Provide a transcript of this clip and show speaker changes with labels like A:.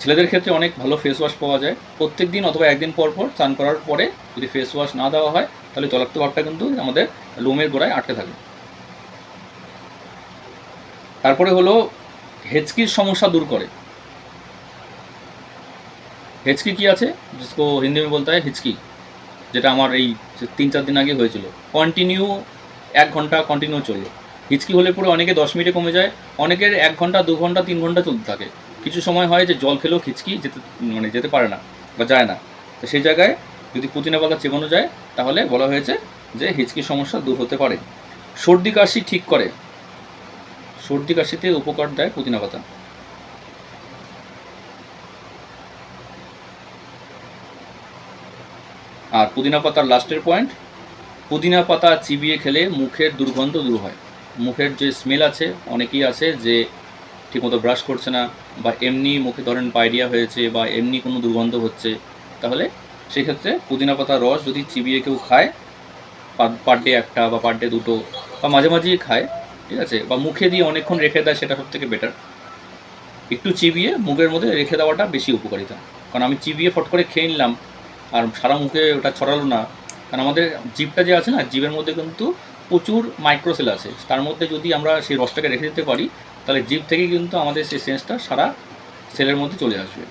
A: ছেলেদের ক্ষেত্রে অনেক ভালো ফেস ওয়াশ পাওয়া যায়। প্রত্যেক দিন অথবা একদিন পর পর স্নান করার পরে যদি ফেস ওয়াশ না দেওয়া হয়, তাহলে তলাক্ত ভাবটা কিন্তু আমাদের লোমের গোড়ায় আটকে থাকে। তারপরে হলো হেচকির সমস্যা দূর করে। হেচকি কি আছে? যেসব হিন্দি বলতে হয় হিচকি, যেটা আমার এই তিন চার দিন আগে হয়েছিল। কন্টিনিউ এক ঘণ্টা কন্টিনিউ চলল। হিচকি হলে পরে অনেকে দশ মিনিটে কমে যায়, অনেকের এক ঘণ্টা, দু ঘণ্টা, তিন ঘণ্টা চলতে থাকে। কিছু সময় হয় যে জল খেলেও খিচকি যেতে মানে যেতে পারে না বা যায় না। তো সেই জায়গায় যদি পুদিনা পাতা চেবানো যায়, তাহলে বলা হয়েছে যে হিচকির সমস্যা দূর হতে পারে। সর্দি কাশি ঠিক করে। সর্দি কাশিতে উপকার দেয় পুদিনা পাতা। আর পুদিনা পাতার লাস্টের পয়েন্ট পুদিনা পাতা চিবিয়ে খেলে মুখের দুর্গন্ধ দূর হয়। মুখের যে স্মেল আছে, অনেকেই আছে যে ঠিকমতো ব্রাশ করছে না বা এমনি মুখে ধরেন পাইডিয়া হয়েছে বা এমনি কোনো দুর্গন্ধ হচ্ছে, তাহলে সেক্ষেত্রে পুদিনা পাতার রস যদি চিবিয়ে কেউ খায়, পার ডে একটা বা পার ডে দুটো বা মাঝে মাঝেই খায়, ঠিক আছে? বা মুখে দিয়ে অনেকক্ষণ রেখে দেয় সেটা সব থেকে বেটার একটু চিবিয়ে মুখের মধ্যে রেখে দেওয়াটা বেশি উপকারিতা। কারণ আমি চিবিয়ে ফট করে খেয়ে নিলাম, আর সারা মুখে ওটা ছড়ালো না, কারণ আমাদের জিভটা যে আছে না, জিভের মধ্যে কিন্তু প্রচুর মাইক্রোসেল আছে। তার মধ্যে যদি আমরা সেই রসটাকে রেখে দিতে পারি তাহলে জিভ থেকে কিন্তু আমাদের সেই সেন্সটা সারা সেলের মধ্যে চলে আসবে।